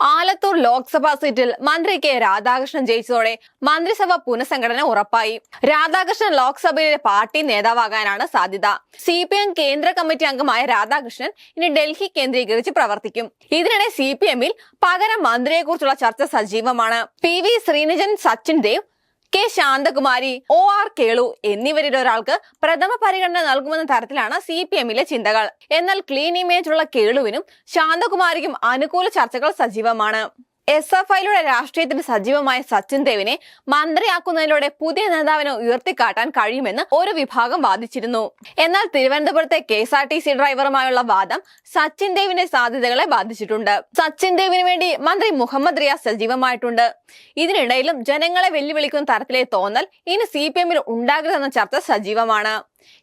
ആലത്തൂർ ലോക്സഭാ സീറ്റിൽ മന്ത്രി കെ രാധാകൃഷ്ണൻ ജയിച്ചതോടെ മന്ത്രിസഭ പുനഃസംഘടന ഉറപ്പായി. രാധാകൃഷ്ണൻ ലോക്സഭയിലെ പാർട്ടി നേതാവാകാനാണ് സാധ്യത. സി പി എം കേന്ദ്ര കമ്മിറ്റി അംഗമായ രാധാകൃഷ്ണൻ ഇനി ഡൽഹി കേന്ദ്രീകരിച്ച് പ്രവർത്തിക്കും. ഇതിനിടെ സി പി എമ്മിൽ പകരം മന്ത്രിയെക്കുറിച്ചുള്ള ചർച്ച സജീവമാണ്. P V Sreenijan Sachin Dev K Santhakumari O R Kelu എന്നിവരിൽ ഒരാൾക്ക് പ്രഥമ പരിഗണന നൽകുമെന്ന തരത്തിലാണ് സി പി എമ്മിലെ ചിന്തകൾ. എന്നാൽ ക്ലീൻ ഇമേജ് ഉള്ള കേളുവിനും ശാന്തകുമാരിക്കും അനുകൂല ചർച്ചകൾ സജീവമാണ്. എസ് എഫ് ഐയിലൂടെ രാഷ്ട്രീയത്തിന് സജീവമായ സച്ചിൻ ദേവിനെ മന്ത്രിയാക്കുന്നതിലൂടെ പുതിയ നേതാവിനെ ഉയർത്തിക്കാട്ടാൻ കഴിയുമെന്ന് ഒരു വിഭാഗം വാദിച്ചിരുന്നു. എന്നാൽ തിരുവനന്തപുരത്തെ K S R T C ഡ്രൈവറുമായുള്ള വാദം സച്ചിൻ ദേവിന്റെ സാധ്യതകളെ ബാധിച്ചിട്ടുണ്ട്. സച്ചിൻ ദേവിന് വേണ്ടി മന്ത്രി മുഹമ്മദ് റിയാസ് സജീവമായിട്ടുണ്ട്. ഇതിനിടയിലും ജനങ്ങളെ വെല്ലുവിളിക്കുന്ന തരത്തിലെ തോന്നൽ ഇനി സി പി എമ്മിൽ ഉണ്ടാകരുതെന്ന ചർച്ച സജീവമാണ്.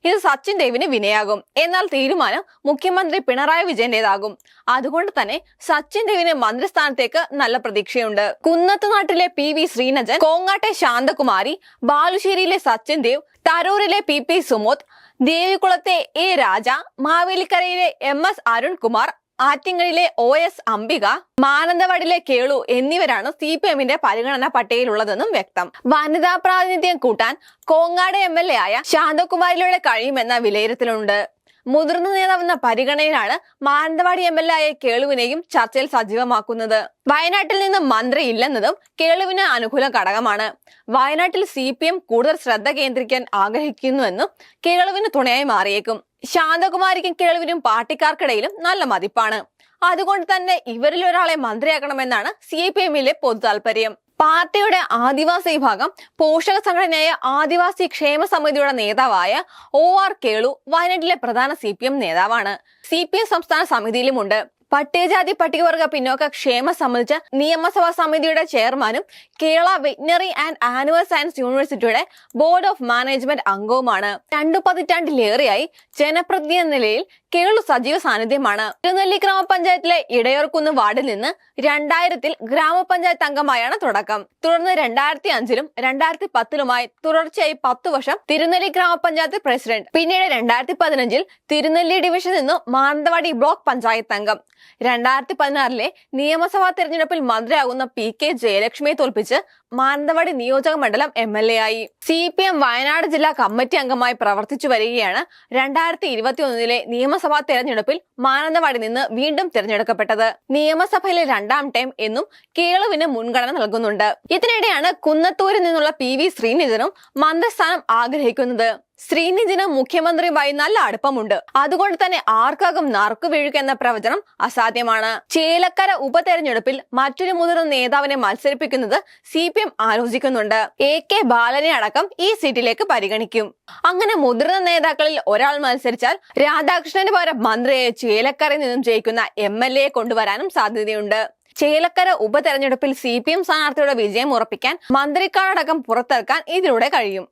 ഇത് സച്ചിൻ ദേവിന് വിനയാകും. എന്നാൽ തീരുമാനം മുഖ്യമന്ത്രി പിണറായി വിജയന്റേതാകും. അതുകൊണ്ട് തന്നെ സച്ചിൻ ദേവിന് മന്ത്രിസ്ഥാനത്തേക്ക് നല്ല പ്രതീക്ഷയുണ്ട്. കുന്നത്തുനാട്ടിലെ പി വി ശ്രീനജൻ കോങ്ങാട്ടെ ശാന്തകുമാരി ബാലുശ്ശേരിയിലെ സച്ചിൻ ദേവ് തരൂരിലെ പി പി സുമോദ് ദേവികുളത്തെ എ രാജ മാവേലിക്കരയിലെ എം എസ് അരുൺകുമാർ ആറ്റിങ്ങലിലെ ഒ എസ് അംബിക മാനന്തവാടിലെ കേളു എന്നിവരാണ് സി പി എമ്മിന്റെ പരിഗണനാ പട്ടികയിലുള്ളതെന്നും വ്യക്തം. വനിതാ പ്രാതിനിധ്യം കൂട്ടാൻ കോങ്ങാട് എം എൽ എ ആയ ശാന്തകുമാരിലൂടെ കഴിയുമെന്ന വിലയിരുത്തലുണ്ട്. മുതിർന്ന നേതാവെന്ന പരിഗണനയിലാണ് മാനന്തവാടി എം എൽ എ ആയ കേളുവിനെയും ചർച്ചയിൽ സജീവമാക്കുന്നത്. വയനാട്ടിൽ നിന്ന് മന്ത്രി ഇല്ലെന്നതും കേളുവിന് അനുകൂല ഘടകമാണ്. വയനാട്ടിൽ സി കൂടുതൽ ശ്രദ്ധ കേന്ദ്രീകരിക്കാൻ ആഗ്രഹിക്കുന്നുവെന്നും കേളുവിന് തുണയായി മാറിയേക്കും. ശാന്തകുമാരിക്കും കിഴവിനും പാർട്ടിക്കാർക്കിടയിലും നല്ല മതിപ്പാണ്. അതുകൊണ്ട് തന്നെ ഇവരിൽ ഒരാളെ മന്ത്രിയാക്കണമെന്നാണ് സി പി എമ്മിലെ പൊതു താല്പര്യം പാർട്ടിയുടെ ആദിവാസി വിഭാഗം പോഷക സംഘടനയായ ആദിവാസി ക്ഷേമ സമിതിയുടെ നേതാവായ ഒ ആർ കേളു വയനാട്ടിലെ പ്രധാന സി പി എം നേതാവാണ്. സി പി എം സംസ്ഥാന സമിതിയിലുമുണ്ട്. പട്ടികജാതി പട്ടികവർഗ പിന്നോക്ക ക്ഷേമ സംബന്ധിച്ച നിയമസഭാ സമിതിയുടെ ചെയർമാനും Kerala veterinary and animal science യൂണിവേഴ്സിറ്റിയുടെ ബോർഡ് ഓഫ് മാനേജ്മെന്റ് അംഗവുമാണ്. രണ്ടു പതിറ്റാണ്ടിലേറെയായി ജനപ്രതിനിധി നിലയിൽ കേളു സജീവ സാന്നിധ്യമാണ്. തിരുനെല്ലി ഗ്രാമപഞ്ചായത്തിലെ ഇടയർക്കുന്ന് വാർഡിൽ നിന്ന് രണ്ടായിരത്തിൽ ഗ്രാമപഞ്ചായത്ത് അംഗമായാണ് തുടക്കം. തുടർന്ന് രണ്ടായിരത്തി അഞ്ചിലും രണ്ടായിരത്തി പത്തിലുമായി തുടർച്ചയായി പത്തു വർഷം തിരുനെല്ലി ഗ്രാമപഞ്ചായത്ത് പ്രസിഡന്റ്. പിന്നീട് രണ്ടായിരത്തി പതിനഞ്ചിൽ തിരുനെല്ലി ഡിവിഷനിൽ നിന്നും മാനന്തവാടി ബ്ലോക്ക് പഞ്ചായത്ത് അംഗം. രണ്ടായിരത്തി പതിനാറിലെ നിയമസഭാ തെരഞ്ഞെടുപ്പിൽ മന്ത്രിയാകുന്ന പി കെ ജയലക്ഷ്മിയെ തോൽപ്പിച്ച് മാനന്തവാടി നിയോജക മണ്ഡലം എം എൽ എ ആയി സി പി എം വയനാട് ജില്ലാ കമ്മിറ്റി അംഗമായി പ്രവർത്തിച്ചു വരികയാണ് രണ്ടായിരത്തി ഇരുപത്തി ഒന്നിലെ നിയമസഭാ തെരഞ്ഞെടുപ്പിൽ മാനന്തവാടി നിന്ന് വീണ്ടും തിരഞ്ഞെടുക്കപ്പെട്ടത്. നിയമസഭയിലെ രണ്ടാം ടൈം എന്നും കേളുവിന് മുൻഗണന നൽകുന്നുണ്ട്. ഇതിനിടെയാണ് കുന്നത്തൂരിൽ നിന്നുള്ള പി വി ശ്രീനിധനും മന്ത്രിസ്ഥാനം ആഗ്രഹിക്കുന്നത്. ശ്രീനിധിന് മുഖ്യമന്ത്രിയുമായി നല്ല അടുപ്പമുണ്ട്. അതുകൊണ്ട് തന്നെ ആർക്കാകും നറുക്കു വീഴുക പ്രവചനം അസാധ്യമാണ്. ചേലക്കര ഉപതെരഞ്ഞെടുപ്പിൽ മറ്റൊരു മുതിർന്ന നേതാവിനെ മത്സരിപ്പിക്കുന്നത് സി പി എം ആലോചിക്കുന്നുണ്ട്. എ കെ ബാലനെ അടക്കം ഈ സീറ്റിലേക്ക് പരിഗണിക്കും. അങ്ങനെ മുതിർന്ന നേതാക്കളിൽ ഒരാൾ മത്സരിച്ചാൽ രാധാകൃഷ്ണന് പകരം മന്ത്രിയെ ചേലക്കരയിൽ നിന്നും ജയിക്കുന്ന എം എൽ എ കൊണ്ടുവരാനും സാധ്യതയുണ്ട്. ചേലക്കര ഉപതെരഞ്ഞെടുപ്പിൽ സി പി എം സ്ഥാനാർത്ഥിയുടെ വിജയം ഉറപ്പിക്കാൻ മന്ത്രിക്കാരടക്കം പുറത്തിറക്കാൻ ഇതിലൂടെ കഴിയും.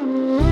Música